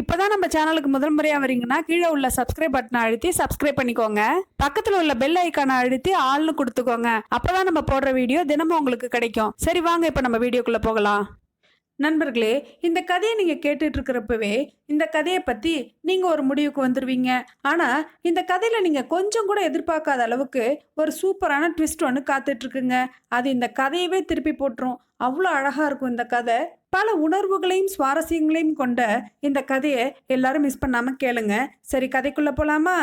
இப்போதான் நம்ம சேனலுக்கு முதல் முறையாக வரீங்கன்னா கீழே உள்ள சப்ஸ்கிரைப் பட்டனை அழுத்தி சப்ஸ்கிரைப் பண்ணிக்கோங்க. பக்கத்தில் உள்ள பெல் ஐக்கானை அழுத்தி ஆள்னு கொடுத்துக்கோங்க. அப்போதான் நம்ம போடுற வீடியோ தினமும் உங்களுக்கு கிடைக்கும். சரி வாங்க இப்போ நம்ம வீடியோக்குள்ளே போகலாம். நண்பர்களே இந்த கதையை நீங்கள் கேட்டுட்டு இருக்கிறப்பவே இந்த கதையை பற்றி நீங்கள் ஒரு முடிவுக்கு வந்துடுவீங்க ஆனால் இந்த கதையில் நீங்கள் கொஞ்சம் கூட எதிர்பார்க்காத அளவுக்கு ஒரு சூப்பரான ட்விஸ்ட் ஒன்று காத்துட்ருக்குங்க அது இந்த கதையவே திருப்பி போட்டுரும். அவ்வளோ அழகாக இருக்கும் இந்த கதை. பல உணர்வுகளையும் சுவாரஸ்யங்களையும் கொண்ட இந்த கதையை எல்லாரும் மிஸ் பண்ணாமல் கேளுங்க. சரி கதைக்குள்ளே போகலாமா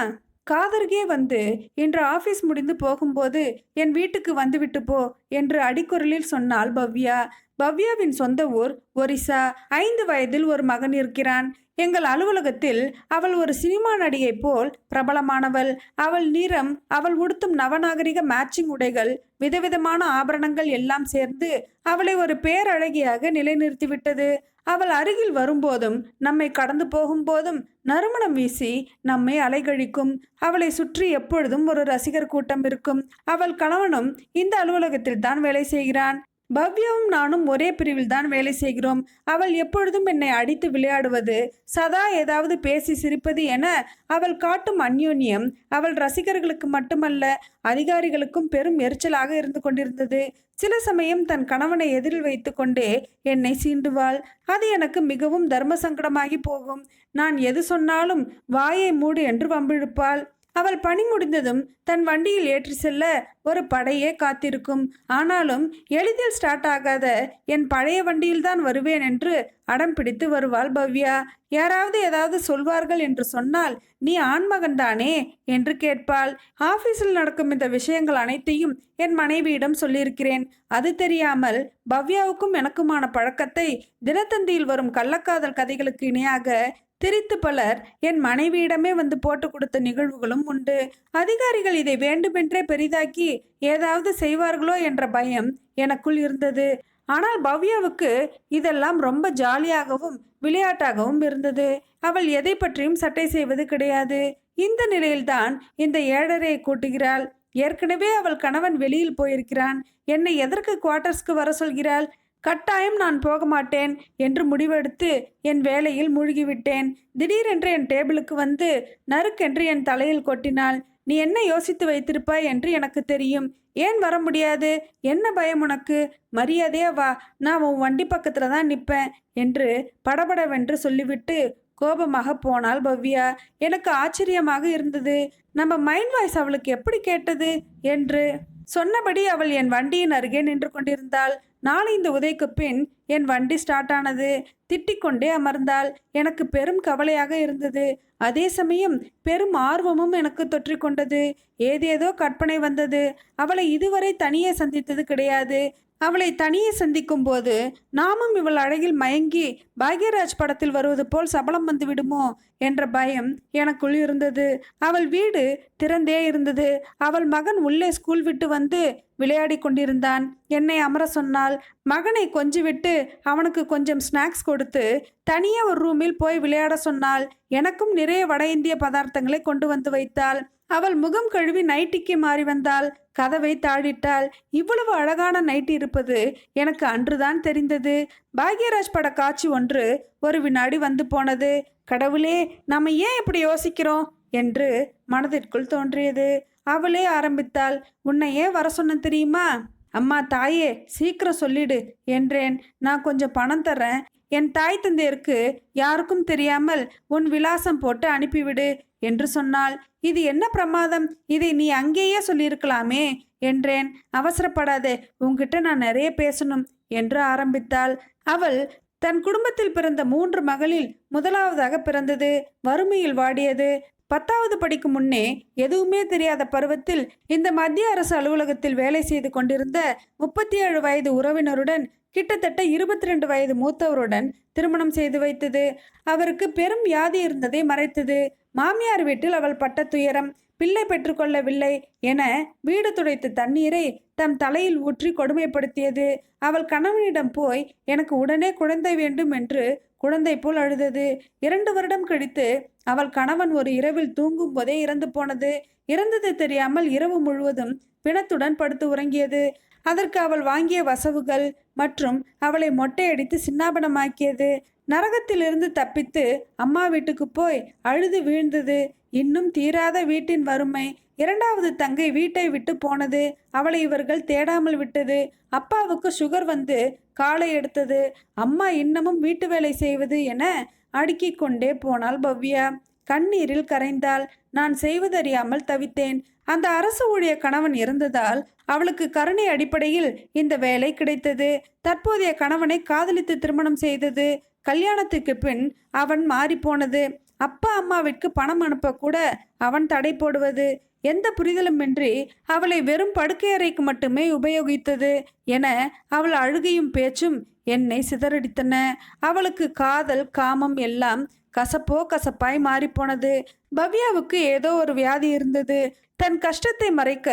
காதர்கே வந்து இன்று ஆபீஸ் முடிந்து போகும்போது என் வீட்டுக்கு வந்துவிட்டு போ என்று அடிக்குரலில் சொன்னாள் பவ்யா. பவ்யாவின் சொந்த ஊர் ஒரிசா. ஐந்து வயதில் ஒரு மகன் இருக்கிறான். எங்கள் அலுவலகத்தில் அவள் ஒரு சினிமா நடிகை போல் பிரபலமானவள். அவள் நிறம் அவள் உடுத்தும் நவநாகரிக மேட்சிங் உடைகள் விதவிதமான ஆபரணங்கள் எல்லாம் சேர்ந்து அவளை ஒரு பேரழகியாக நிலைநிறுத்திவிட்டது. அவள் அருகில் வரும்போதும் நம்மை கடந்து போகும்போதும் நறுமணம் வீசி நம்மை அலைகழிக்கும். அவளை சுற்றி எப்பொழுதும் ஒரு ரசிகர் கூட்டம் இருக்கும். அவள் கணவனும் இந்த அலுவலகத்தில் தான் வேலை செய்கிறான். பவ்யாவும் நானும் ஒரே பிரிவில் தான் வேலை செய்கிறோம். அவள் எப்பொழுதும் என்னை அடித்து விளையாடுவது சதா ஏதாவது பேசி சிரிப்பது என அவள் காட்டும் அந்யோன்யம் அவள் ரசிகர்களுக்கு மட்டுமல்ல அதிகாரிகளுக்கும் பெரும் எரிச்சலாக இருந்து கொண்டிருந்தது. சில சமயம் தன் கணவனை எதிரில் வைத்துக்கொண்டே என்னை சீண்டுவாள். அது எனக்கு மிகவும் தர்ம சங்கடமாகி போகும். நான் எது சொன்னாலும் வாயை மூடு என்று வம்பிழுப்பாள். அவள் பணி முடிந்ததும் தன் வண்டியில் ஏற்றி செல்ல ஒரு படையே காத்திருக்கும். ஆனாலும் எளிதில் ஸ்டார்ட் ஆகாத என் பழைய வண்டியில்தான் வருவேன் என்று அடம் பிடித்து வருவாள் பவ்யா. யாராவது ஏதாவது சொல்வார்கள் என்று சொன்னால் நீ ஆண்மகன் தானே? என்று கேட்பாள். ஆபீஸில் நடக்கும் இந்த விஷயங்கள் அனைத்தையும் என் மனைவியிடம் சொல்லியிருக்கிறேன். அது தெரியாமல் பவ்யாவுக்கும் எனக்குமான பழக்கத்தை தினத்தந்தியில் வரும் கள்ளக்காதல் கதைகளுக்கு இணையாக திரித்து பலர் என் மனைவியிடமே வந்து போட்டு கொடுத்த நிகழ்வுகளும் உண்டு. அதிகாரிகள் இதை வேண்டுமென்றே பெரிதாக்கி ஏதாவது செய்வார்களோ என்ற பயம் எனக்குள் இருந்தது. ஆனால் பவ்யாவுக்கு இதெல்லாம் ரொம்ப ஜாலியாகவும் விளையாட்டாகவும் இருந்தது. அவள் எதை பற்றியும் சட்டை செய்வது கிடையாது. இந்த நிலையில்தான் இந்த ஏழரையை கூட்டுகிறாள். ஏற்கனவே அவள் கணவன் வெளியில் போயிருக்கிறான். என்னை எதற்கு குவார்டர்ஸ்க்கு வர சொல்கிறாள்? கட்டாயம் நான் போக மாட்டேன் என்று முடிவெடுத்து என் வேலையில் மூழ்கிவிட்டேன். திடீரென்று என் டேபிளுக்கு வந்து நறுக்கென்று என் தலையில் கொட்டினாள் நீ என்ன யோசித்து வைத்திருப்பாய்? என்று எனக்கு தெரியும். ஏன் வர முடியாது? என்ன பயம் உனக்கு? மரியாதையா வா. நான் உன் வண்டி பக்கத்தில் தான் நிற்பேன் என்று படபடவென்று சொல்லிவிட்டு கோபமாக போனாள் பவ்யா. எனக்கு ஆச்சரியமாக இருந்தது. நம்ம மைண்ட் வாய்ஸ் அவளுக்கு எப்படி கேட்டது? என்று சொன்னபடி அவள் என் வண்டியின் அருகே நின்று கொண்டிருந்தாள். நாளைந்து உதைக்கு பின் என் வண்டி ஸ்டார்ட் ஆனது. திட்டிக்கொண்டே அமர்ந்தாள். எனக்கு பெரும் கவலையாக இருந்தது. அதே சமயம் பெரும் ஆர்வமும் எனக்கு தொற்றிக்கொண்டது ஏதேதோ கற்பனை வந்தது. அவளை இதுவரை தனியே சந்தித்தது கிடையாது. அவளை தனியே சந்திக்கும் போது நாமும் இவள் அழகில் மயங்கி பாக்யராஜ் படத்தில் வருவது போல் சபலம் வந்து விடுமோ என்ற பயம் எனக்குள் இருந்தது. அவள் வீடு திறந்தே இருந்தது. அவள் மகன் உள்ளே ஸ்கூல் விட்டு வந்து விளையாடி கொண்டிருந்தான். என்னை அமர சொன்னாள் மகனை கொஞ்சி விட்டு அவனுக்கு கொஞ்சம் ஸ்நாக்ஸ் கொடுத்து தனியே ஒரு ரூமில் போய் விளையாட சொன்னாள் எனக்கும் நிறைய வட இந்திய பதார்த்தங்களை கொண்டு வந்து வைத்தாள். அவள் முகம் கழுவி நைட்டிக்கு மாறி வந்தாள். கதவை தாழிட்டாள். இவ்வளவு அழகான நைட்டி இருப்பது எனக்கு அன்றுதான் தெரிந்தது. பாக்யராஜ் பட காட்சி ஒன்று ஒரு வினாடி வந்து போனது. கடவுளே நம்ம ஏன் இப்படி யோசிக்கிறோம்? என்று மனதிற்குள் தோன்றியது. அவளே ஆரம்பித்தாள். உன்னை ஏன் வர சொன்ன தெரியுமா? அம்மா தாயே சீக்கிரம் சொல்லிடு என்றேன். நான் கொஞ்சம் பணம் தரேன் என் தாய் தந்தையருக்கு யாருக்கும் தெரியாமல் உன் விலாசம் போட்டு அனுப்பிவிடு என்று சொன்னாள். இது என்ன பிரமாதம்? இதை நீ அங்கேயே சொல்லியிருக்கலாமே என்றேன். அவசரப்படாதே உங்ககிட்ட நான் நிறைய பேசணும் என்று ஆரம்பித்தாள். அவள் தன் குடும்பத்தில் பிறந்த மூன்று மகளில் முதலாவதாக பிறந்தது. வறுமையில் வாடியது. பத்தாவது படிக்கும் முன்னே எதுவுமே தெரியாத பருவத்தில் இந்த மத்திய அரசு அலுவலகத்தில் வேலை செய்து கொண்டிருந்த முப்பத்தி ஏழு வயது உறவினருடன் கிட்டத்தட்ட இருபத்தி ரெண்டு வயது மூத்தவருடன் திருமணம் செய்து வைத்தது. அவருக்கு பெரும் வியாதி இருந்ததை மறைத்தது. மாமியார் வீட்டில் அவள் பட்ட துயரம் பிள்ளை பெற்றுக்கொள்ளவில்லை என வீடு துடைத்த தண்ணீரை தம் தலையில் ஊற்றி கொடுமைப்படுத்தியது. அவள் கணவனிடம் போய் எனக்கு உடனே குழந்தை வேண்டும் என்று குழந்தை போல் அழுதது. இரண்டு வருடம் கழித்து அவள் கணவன் ஒரு இரவில் தூங்கும் போதே இறந்து போனது. இறந்தது தெரியாமல் இரவு முழுவதும் பிணத்துடன் படுத்து உறங்கியது. அதற்கு அவள் வாங்கிய வசவுகள் மற்றும் அவளை மொட்டையடித்து சின்னாபனமாக்கியது. நரகத்திலிருந்து தப்பித்து அம்மா வீட்டுக்கு போய் அழுது வீழ்ந்தது. இன்னும் தீராத வீட்டின் வறுமை இரண்டாவது தங்கை வீட்டை விட்டு போனது. அவளை இவர்கள் தேடாமல் விட்டது. அப்பாவுக்கு சுகர் வந்து காலை எடுத்தது. அம்மா இன்னமும் வீட்டு வேலை செய்வது என அடுக்கிக் கொண்டே போனாள் பவ்யா. கண்ணீரில் கரைந்தாள். நான் செய்வதறியாமல் தவித்தேன். அந்த அரசு ஊழிய கணவன் இருந்ததால் அவளுக்கு கருணை அடிப்படையில் இந்த வேலை கிடைத்தது. தற்போதைய கணவனை காதலித்து திருமணம் செய்தது. கல்யாணத்துக்கு பின் அவன் மாறிப்போனது. அப்பா அம்மாவிற்கு பணம் அனுப்ப கூட அவன் தடை போடுவது. எந்த புரிதலுமின்றி அவளை வெறும் படுக்கை அறைக்கு மட்டுமே உபயோகித்தது என அவள் அழுகையும் பேச்சும் என்னை சிதறடித்தன. அவளுக்கு காதல் காமம் எல்லாம் கசப்போ கசப்பாய் மாறிப்போனது. பவ்யாவுக்கு ஏதோ ஒரு வியாதி இருந்தது. தன் கஷ்டத்தை மறைக்க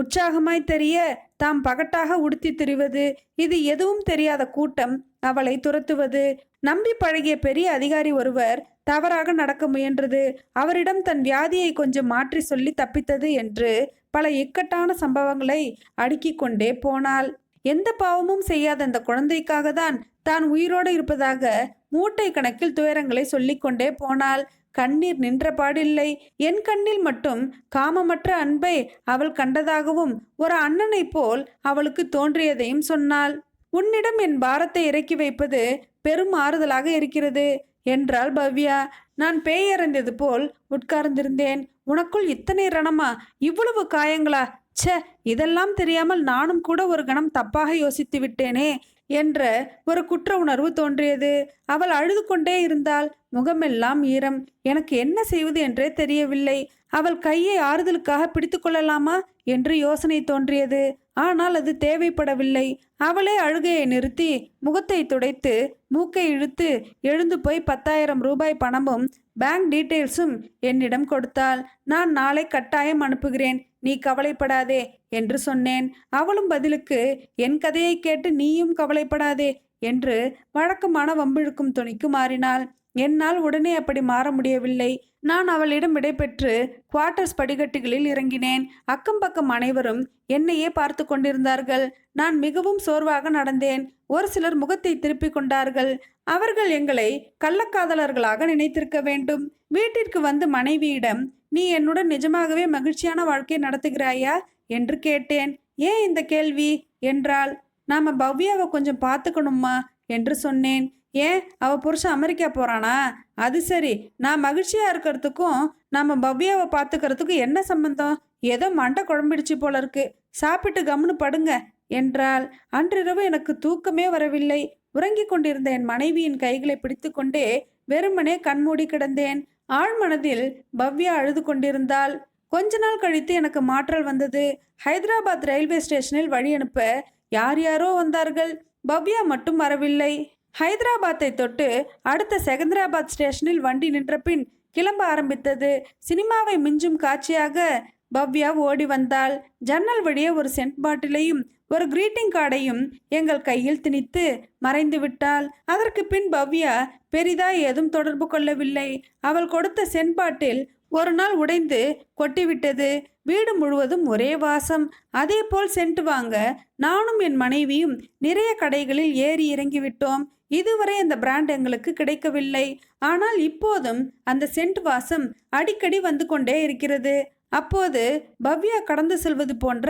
உற்சாகமாய் தெரிய தாம் பகட்டாக உடுத்தி திரிவது. இது எதுவும் தெரியாத கூட்டம். அவளை துரத்துவது. நம்பி பழகிய பெரிய அதிகாரி ஒருவர் தவறாக நடக்க முயன்றது. அவரிடம் தன் வியாதியை கொஞ்சம் மாற்றி சொல்லி தப்பித்தது என்று பல இக்கட்டான சம்பவங்களை அடுக்கிக் கொண்டே போனாள். எந்த பாவமும் செய்யாத அந்த குழந்தைக்காக தான் தான் உயிரோடு இருப்பதாக மூட்டை கணக்கில் துயரங்களை சொல்லிக்கொண்டே போனாள். கண்ணீர் நின்ற பாடில்லை. என் கண்ணில் மட்டும் காமமற்ற அன்பை அவள் கண்டதாகவும் ஒரு அண்ணனைப் போல் அவளுக்கு தோன்றியதையும் சொன்னாள். உன்னிடம் என் பாரத்தை இறக்கி வைப்பது பெரும் ஆறுதலாக இருக்கிறது என்றாள் பவ்யா. நான் பேயறிந்தது போல் உட்கார்ந்திருந்தேன். உனக்குள் இத்தனை ரணமா? இவ்வளவு காயங்களா? ச்சே இதெல்லாம் தெரியாமல் நானும் கூட ஒரு கணம் தப்பாக யோசித்து விட்டேனே என்ற ஒரு குற்ற உணர்வு தோன்றியது. அவள் அழுது கொண்டே இருந்தாள். முகமெல்லாம் ஈரம். எனக்கு என்ன செய்வது என்றே தெரியவில்லை. அவள் கையை ஆறுதலுக்காக பிடித்து கொள்ளலாமா? என்று யோசனை தோன்றியது. ஆனால் அது தேவைப்படவில்லை. அவளே அழுகையை நிறுத்தி முகத்தை துடைத்து மூக்கை இழுத்து எழுந்து போய் பத்தாயிரம் ரூபாய் பணமும் பேங்க் டீட்டெயில்ஸும் என்னிடம் கொடுத்தாள். நான் நாளை கட்டாயம் அனுப்புகிறேன். நீ கவலைப்படாதே என்று சொன்னேன். அவளும் பதிலுக்கு என் கதையை கேட்டு நீயும் கவலைப்படாதே என்று வழக்கமான வம்பிழுக்கும் துணிக்கு மாறினாள். என்னால் உடனே அப்படி மாற முடியவில்லை. நான் அவளிடம் விடைபெற்று குவார்ட்டர்ஸ் படிக்கட்டுகளில் இறங்கினேன். அக்கம் பக்கம் அனைவரும் என்னையே பார்த்து கொண்டிருந்தார்கள். நான் மிகவும் சோர்வாக நடந்தேன். ஒரு சிலர் முகத்தை திருப்பிக் கொண்டார்கள். அவர்கள் எங்களை கள்ளக்காதலர்களாக நினைத்திருக்க வேண்டும். வீட்டிற்கு வந்து மனைவியிடம் நீ என்னுடன் நிஜமாகவே மகிழ்ச்சியான வாழ்க்கை நடத்துகிறாயா? என்று கேட்டேன். ஏன் இந்த கேள்வி? என்றால் நாம பவ்யாவை கொஞ்சம் பார்த்துக்கணுமா என்று சொன்னேன். ஏன்? அவ புருஷன் அமெரிக்கா போகிறானா அது சரி. நான் மகிழ்ச்சியாக இருக்கிறதுக்கும் நம்ம பவ்யாவை பார்த்துக்கிறதுக்கும் என்ன சம்பந்தம்? ஏதோ மண்டை குழம்பிடுச்சு போல இருக்கு. சாப்பிட்டு கம்னு படுங்க என்றால் அன்றிரவு எனக்கு தூக்கமே வரவில்லை. உறங்கிக் கொண்டிருந்த என் மனைவியின் கைகளை பிடித்துக்கொண்டே வெறுமனே கண்மூடி கிடந்தேன். ஆழ்மனதில் பவ்யா அழுது கொண்டிருந்தாள். கொஞ்ச நாள் கழித்து எனக்கு மாற்றல் வந்தது. ஹைதராபாத் ரயில்வே ஸ்டேஷனில் வழி அனுப்ப யார் யாரோ வந்தார்கள். பவ்யா மட்டும் வரவில்லை. ஹைதராபாத்தை தொட்டு அடுத்த செகந்திராபாத் ஸ்டேஷனில் வண்டி நின்ற பின் கிளம்ப ஆரம்பித்தது. சினிமாவை மிஞ்சும் காட்சியாக பவ்யா ஓடி வந்தாள். ஜன்னல் வழியே ஒரு சென்ட் பாட்டிலையும் ஒரு கிரீட்டிங் கார்டையும் எங்கள் கையில் திணித்து மறைந்து விட்டாள். அதற்கு பின் பவ்யா பெரிதாய் ஏதும் தொடர்பு கொள்ளவில்லை. அவள் கொடுத்த சென்ட் பாட்டில் ஒரு நாள் உடைந்து கொட்டிவிட்டது. வீடு முழுவதும் ஒரே வாசம். அதே போல் சென்ட் வாங்க நானும் என் மனைவியும் நிறைய கடைகளில் ஏறி இறங்கிவிட்டோம். இதுவரை அந்த பிராண்ட் எங்களுக்கு கிடைக்கவில்லை. ஆனால் இப்போதும் அந்த சென்ட் வாசம் அடிக்கடி வந்து கொண்டே இருக்கிறது. அப்போது பவ்யா கடந்து செல்வது போன்ற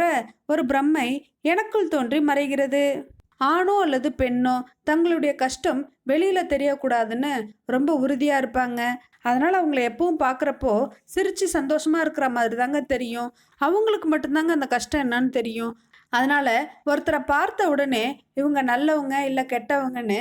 ஒரு பிரம்மை எனக்குள் தோன்றி மறைகிறது. ஆணோ அல்லது பெண்ணோ தங்களுடைய கஷ்டம் வெளியில் தெரியக்கூடாதுன்னு ரொம்ப உறுதியாக இருப்பாங்க. அதனால் அவங்கள எப்பவும் பார்க்குறப்போ சிரித்து சந்தோஷமாக இருக்கிற மாதிரி தாங்க தெரியும். அவங்களுக்கு மட்டும்தாங்க அந்த கஷ்டம் என்னன்னு தெரியும். அதனால் ஒருத்தரை பார்த்த உடனே இவங்க நல்லவங்க இல்லை கெட்டவங்கன்னு